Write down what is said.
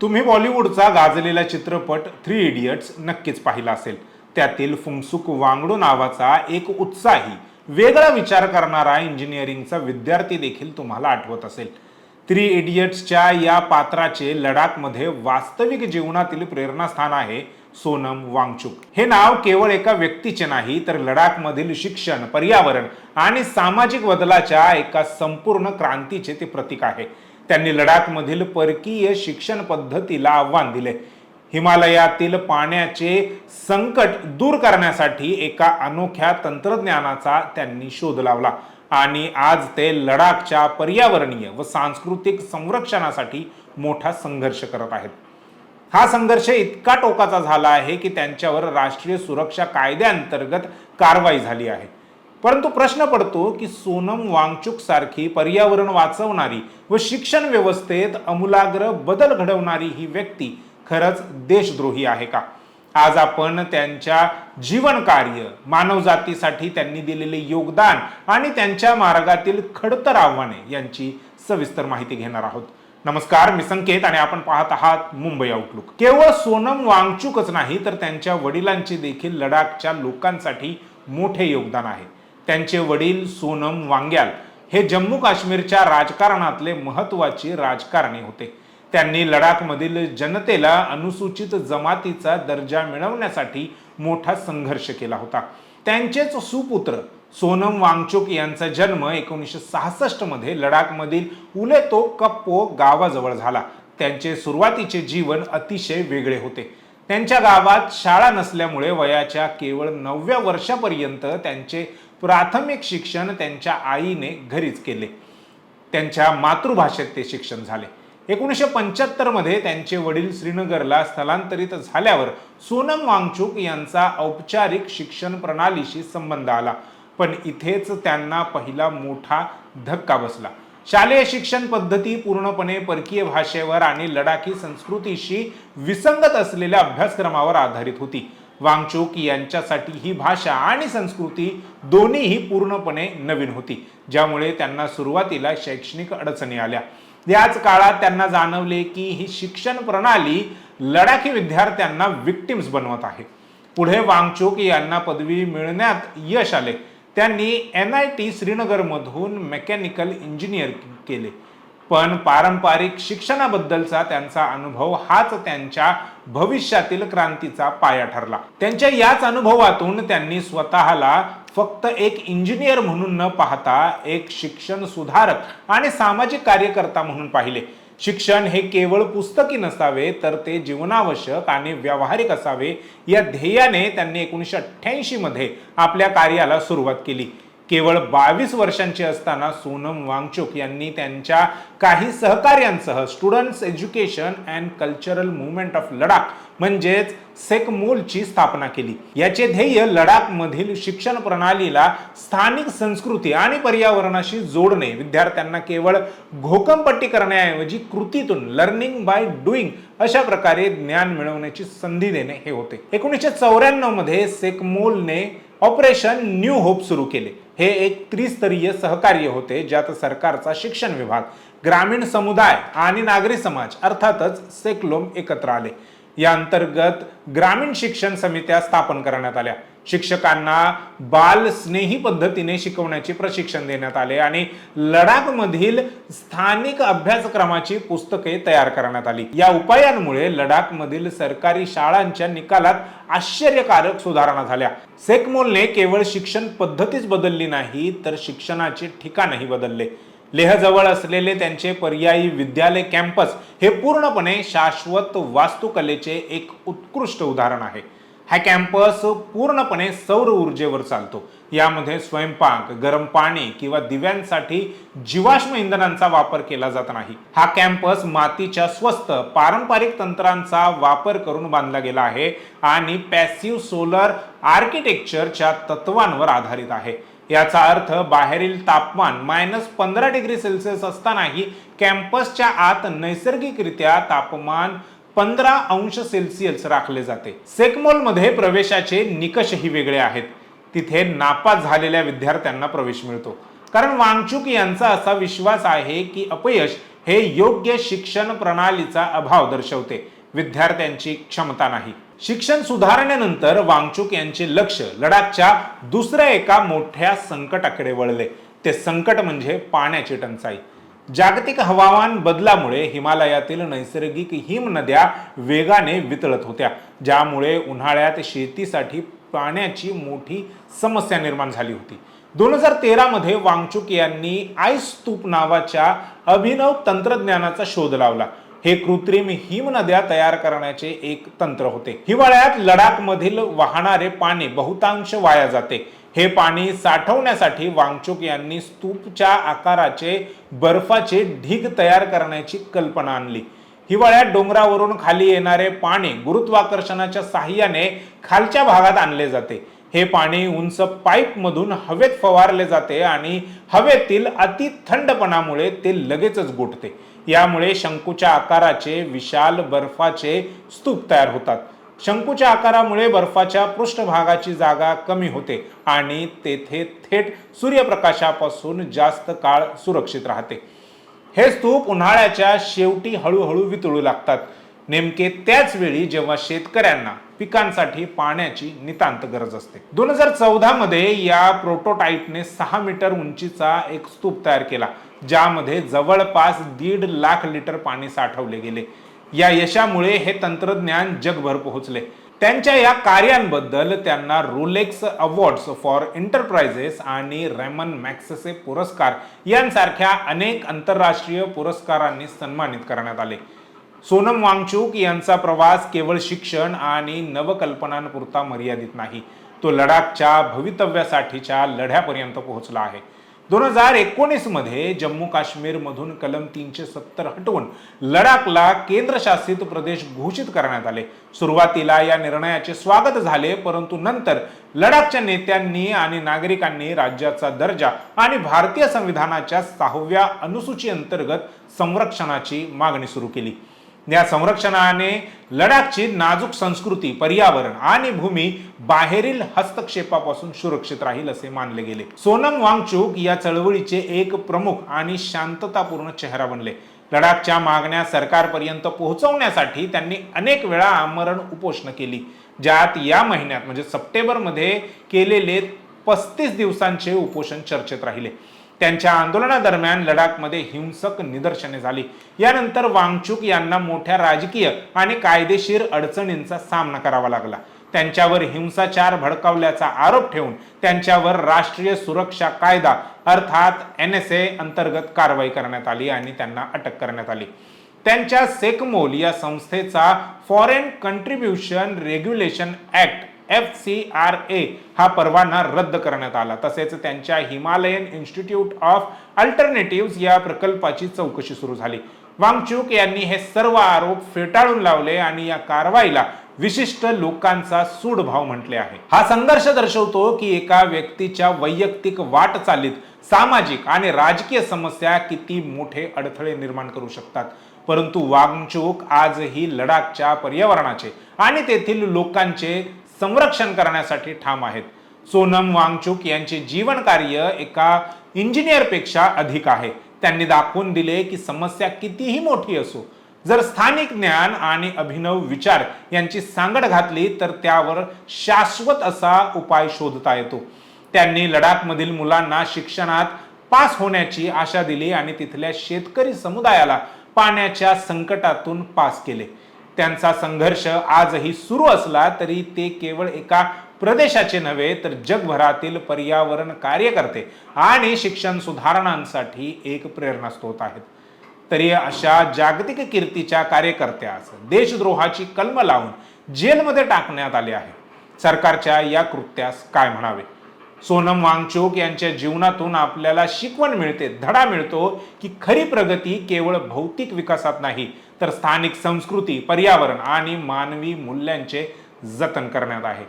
तुम्ही बॉलिवूडचा गाजलेला चित्रपट थ्री इडियट्स नक्कीच पाहिला असेल. त्यातील फुंगसुक वांगडू नावाचा एक उत्साही वेगळा विचार करणारा इंजिनिअरिंगचा विद्यार्थी देखील तुम्हाला आठवत असेल. थ्री इडियट्सच्या या पात्राचे लडाखमध्ये वास्तविक जीवनातील प्रेरणास्थान आहे सोनम वांगचुक. हे नाव केवळ एका व्यक्तीचे नाही तर लडाखमधील शिक्षण पर्यावरण आणि सामाजिक बदलाच्या एका संपूर्ण क्रांतीचे ते प्रतीक आहे. त्यांनी लडाखमधील परकीय शिक्षण पद्धतीला आव्हान दिले. हिमालयातील पाण्याचे संकट दूर करण्यासाठी एका अनोख्या तंत्रज्ञानाचा त्यांनी शोध लावला. आणि आज ते लडाखच्या पर्यावरणीय व सांस्कृतिक संरक्षणासाठी मोठा संघर्ष करत आहेत. हा संघर्ष इतका टोकाचा झाला आहे की त्यांच्यावर राष्ट्रीय सुरक्षा कायद्याअंतर्गत कारवाई झाली आहे. परंतु प्रश्न पडतो की सोनम वांगचुक सारखी पर्यावरण वाचवणारी व शिक्षण व्यवस्थेत अमूलाग्र बदल घडवणारी ही व्यक्ती खरंच देशद्रोही आहे का? आज आपण त्यांच्या जीवन कार्य मानवजातीसाठी त्यांनी दिलेले योगदान आणि त्यांच्या मार्गातील खडतर आव्हाने यांची सविस्तर माहिती घेणार आहोत. नमस्कार मी संकेत आणि आपण पाहत आहात मुंबई आउटलुक केवळ सोनम वांगचुकच नाही तर त्यांच्या वडिलांचे देखील लडाखच्या लोकांसाठी मोठे योगदान आहे. त्यांचे वडील सोनम वांग्याल हे जम्मू काश्मीरच्या राजकारणातले महत्त्वाचे राजकारणी होते. त्यांनी लडाखमधील जनतेला अनुसूचित जमातीचा दर्जा मिळवण्यासाठी मोठा संघर्ष केला होता. त्यांचेच सुपुत्र सोनम वांगचुक यांचा जन्म एकोणीसशे सहासष्टमध्ये लडाखमधील उलेतो कप्पो गावाजवळ झाला. त्यांचे सुरुवातीचे जीवन अतिशय वेगळे होते. त्यांच्या गावात शाळा नसल्यामुळे वयाच्या केवळ नवव्या वर्षापर्यंत त्यांचे प्राथमिक शिक्षण त्यांच्या आईने घरीच केले. त्यांच्या मातृभाषेत ते शिक्षण झाले. एकोणीसशे पंच्याहत्तरमध्ये त्यांचे वडील श्रीनगरला स्थलांतरित झाल्यावर सोनम वांगचुक यांचा औपचारिक शिक्षण प्रणालीशी संबंध आला. पण इथेच त्यांना पहिला मोठा धक्का बसला. शालेय शिक्षण पद्धती पूर्णपणे परकीय भाषेवर आणि लडाखी संस्कृतीशी विसंगत असलेल्या अभ्यासक्रमावर आधारित होती. वांगचुक यांच्यासाठी ही भाषा आणि संस्कृती दोन्हीही पूर्णपणे नवीन होती ज्यामुळे त्यांना सुरुवातीला शैक्षणिक अडचणी आल्या. याच काळात त्यांना जाणवले की ही शिक्षण प्रणाली लडाखी विद्यार्थ्यांना विक्टिम्स बनवत आहे. पुढे वांगचोक यांना पदवी मिळण्यात यश आले. त्यांनी एन आय टी श्रीनगरमधून मेकॅनिकल इंजिनियर केले. पण पारंपरिक शिक्षणाबद्दलचा त्यांचा अनुभव हाच त्यांच्या भविष्यातील क्रांतीचा पाया ठरला. त्यांच्या याच अनुभवातून त्यांनी स्वतःला फक्त एक इंजिनियर म्हणून न पाहता एक शिक्षण सुधारक आणि सामाजिक कार्यकर्ता म्हणून पाहिले. शिक्षण हे केवळ पुस्तकी नसावे तर ते जीवनावश्यक आणि व्यावहारिक असावे या ध्येयाने त्यांनी एकोणीसशे अठ्ठ्याऐंशी मध्ये आपल्या कार्याला सुरुवात केली. केवळ बावीस वर्षांचे असताना सोनम वांगचुक यांनी त्यांच्या काही सहकार्यांसह students education and cultural movement of Ladakh म्हणजेच सेकमोलची स्थापना केली. याचे ध्येय लडाखमधील शिक्षण प्रणालीला स्थानिक संस्कृती आणि पर्यावरणाशी जोडणे. विद्यार्थ्यांना केवळ घोकंपट्टी करण्याऐवजी कृतीतून लर्निंग बाय डुईंग अशा प्रकारे ज्ञान मिळवण्याची संधी देणे हे होते. एकोणीसशे चौऱ्याण्णवमध्ये सेकमोलने ऑपरेशन न्यू होप सुरू केले. हे एक त्रिस्तरीय सहकार्य होते ज्यात सरकारचा शिक्षण विभाग ग्रामीण समुदाय आणि नागरी समाज अर्थातच सेकलोम एकत्र आले. या अंतर्गत ग्रामीण शिक्षण समित्या स्थापन करण्यात आल्या. शिक्षकांना बाल स्नेही पद्धतीने शिकवण्याचे प्रशिक्षण देण्यात आले आणि लडाखमधील स्थानिक अभ्यासक्रमाची पुस्तके तयार करण्यात आली. या उपायांमुळे लडाखमधील सरकारी शाळांच्या निकालात आश्चर्यकारक सुधारणा झाल्या. सेकमोलने केवळ शिक्षण पद्धतीच बदलली नाही तर शिक्षणाचे ठिकाणही बदलले. लेहजवळ असलेले त्यांचे पर्यायी विद्यालय कॅम्पस हे पूर्णपणे शाश्वत वास्तुकलेचे एक उत्कृष्ट उदाहरण आहे. हा कॅम्पस पूर्णपणे सौर ऊर्जेवर चालतो. यामध्ये स्वयंपाक गरम पाणी किंवा दिव्यांसाठी जीवाश्म इंधनांचा वापर केला जात नाही. हा कॅम्पस मातीच्या स्वस्त पारंपरिक तंत्रांचा वापर करून बांधला गेला आहे आणि पॅसिव्ह सोलर आर्किटेक्चरच्या तत्वांवर आधारित आहे. याचा अर्थ बाहेरील तापमान मायनस पंधरा डिग्री सेल्सिअस असतानाही कॅम्पसच्या आत नैसर्गिकरित्या तापमान पंधरा अंश सेल्सिअस राखले जाते. सेकमोलमध्ये प्रवेशाचे निकषही वेगळे आहेत. तिथे नापास झालेल्या विद्यार्थ्यांना प्रवेश मिळतो. कारण वांगचुक यांचा असा विश्वास आहे की अपयश हे योग्य शिक्षण प्रणालीचा अभाव दर्शवते. विद्यार्थ्यांची क्षमता नाही. शिक्षण सुधारणेनंतर वांगचुक यांचे लक्ष लडाखच्या दुसऱ्या एका मोठ्या संकटाकडे वळले. ते संकट म्हणजे पाण्याची टंचाई. जागतिक हवामान बदलामुळे हिमालयातील नैसर्गिक हिम नद्या वेगाने वितळत होत्या ज्यामुळे उन्हाळ्यात शेतीसाठी पाण्याची मोठी समस्या निर्माण झाली होती. दोन हजार तेरामध्ये वांगचुक यांनी आईस स्तूप नावाच्या अभिनव तंत्रज्ञानाचा शोध लावला. हे कृत्रिम हिम नद्या तयार करण्याचे एक तंत्र होते. हिवाळ्यात लडाखमधील वाहणारे पाणी बहुतांश वाया जाते. हे पाणी साठवण्यासाठी वांगचुक यांनी स्तूपच्या आकाराचे बर्फाचे ढीग तयार करण्याची कल्पना आणली. हिवाळ्यात डोंगरावरून खाली येणारे पाणी गुरुत्वाकर्षणाच्या साह्याने खालच्या भागात आणले जाते. हे पाणी उंच पाईपमधून हवेत फवारले जाते आणि हवेतील अति थंडपणामुळे ते लगेचच गोठते. यामुळे शंकूच्या आकाराचे विशाल बर्फाचे स्तूप तयार होतात. शंकूच्या आकारामुळे बर्फाच्या पृष्ठभागाची जागा कमी होते आणि तेथे थेट सूर्यप्रकाशापासून जास्त काळ सुरक्षित राहते. हे स्तूप उन्हाळ्याच्या शेवटी हळूहळू वितळू लागतात. नेमके त्याच वेळी जेव्हा शेतकऱ्यांना पिकांसाठी पाण्याची नितांत गरज असते. दोन हजार चौदा मध्ये या प्रोटोटाईपने सहा मीटर उंचीचा एक स्तूप तयार केला ज्यामध्ये जवळपास दीड लाख लिटर पाणी साठवले गेले. या यशामुळे हे तंत्रज्ञान जगभर पोहोचले. त्यांच्या या कार्यांबद्दल त्यांना रोलेक्स अवॉर्ड्स फॉर एंटरप्राइजेस आणि रेमन मॅक्सेसे पुरस्कार यांसारख्या अनेक आंतरराष्ट्रीय पुरस्कारांनी सन्मानित करण्यात आले. सोनम वांगचूक यांचा प्रवास केवळ शिक्षण आणि नवकल्पनांपुरता मर्यादित नाही. तो लडाखच्या भवितव्यासाठीच्या लढ्यापर्यंत पोहोचला आहे. दोन हजार एकोणीसमध्ये जम्मू काश्मीरमधून कलम तीनशे सत्तर हटवून लडाखला केंद्रशासित प्रदेश घोषित करण्यात आले. सुरुवातीला या निर्णयाचे स्वागत झाले परंतु नंतर लडाखच्या नेत्यांनी आणि नागरिकांनी राज्याचा दर्जा आणि भारतीय संविधानाच्या सहाव्या अनुसूची अंतर्गत संरक्षणाची मागणी सुरू केली. या संरक्षणाने लडाखची नाजूक संस्कृती पर्यावरण आणि भूमी बाहेरील हस्तक्षेपापासून सुरक्षित राहील असे मानले गेले. सोनम वांगचूक या चळवळीचे एक प्रमुख आणि शांततापूर्ण चेहरा बनले. लडाखच्या मागण्या सरकारपर्यंत पोहोचवण्यासाठी त्यांनी अनेक वेळा आमरण उपोषण केली. ज्यात या महिन्यात म्हणजे सप्टेंबरमध्ये केलेले पस्तीस दिवसांचे उपोषण चर्चेत राहिले. त्यांच्या आंदोलनादरम्यान लडाखमध्ये हिंसक निदर्शने झाली. यानंतर वांगचुक यांना मोठ्या राजकीय आणि कायदेशीर अडचणींचा सामना करावा लागला. त्यांच्यावर हिंसाचार भडकावल्याचा आरोप ठेवून त्यांच्यावर राष्ट्रीय सुरक्षा कायदा अर्थात एन एस ए अंतर्गत कारवाई करण्यात आली आणि त्यांना अटक करण्यात आली. त्यांच्या सेकमोल या संस्थेचा foreign contribution regulation act F C R A हा परवाना रद्द करण्यात आला. तसेच त्यांच्या हिमालयन इन्स्टिट्यूट ऑफ अल्टरनेटिव्ह या प्रकल्पाची चौकशी सुरू झाली. वांगचूक यांनी हे सर्व आरोप फेटाळून लावले आणि या कारवाईला विशिष्ट लोकांचा सूडभाव म्हटले आहे. हा संघर्ष दर्शवतो की एका व्यक्तीच्या वैयक्तिक वाटचालीत सामाजिक आणि राजकीय समस्या किती मोठे अडथळे निर्माण करू शकतात. परंतु वांगचूक आजही लडाखच्या पर्यावरणाचे आणि तेथील लोकांचे संरक्षण करण्यासाठी ठाम आहेत. सोनम वांगचुक यांचे जीवन कार्य एका इंजिनियरपेक्षा अधिक आहे. त्यांनी दाखवून दिले की समस्या कितीही मोठी असो जर स्थानिक ज्ञान आणि अभिनव विचार यांची सांगड घातली तर त्यावर शाश्वत असा उपाय शोधता येतो. त्यांनी लडाखमधील मुलांना शिक्षणात पास होण्याची आशा दिली आणि तिथल्या शेतकरी समुदायाला पाण्याच्या संकटातून पास केले. त्यांचा संघर्ष आजही सुरू असला तरी ते केवळ एका प्रदेशाचे नव्हे तर जगभरातील पर्यावरण कार्यकर्ते आणि शिक्षण सुधारणांसाठी एक प्रेरणास्त्रोत आहेत. तरी अशा जागतिक कीर्तीच्या कार्यकर्त्यास देशद्रोहाची कलम लावून जेलमध्ये टाकण्यात आले आहे. सरकारच्या या कृत्यास काय म्हणावे? सोनम वांगचोक यांच्या जीवनातून आपल्याला शिकवण मिळते धडा मिळतो की खरी प्रगती केवळ भौतिक विकासात नाही तर स्थानिक संस्कृती पर्यावरण आणि मानवी मूल्यांचे जतन करण्यात आहे.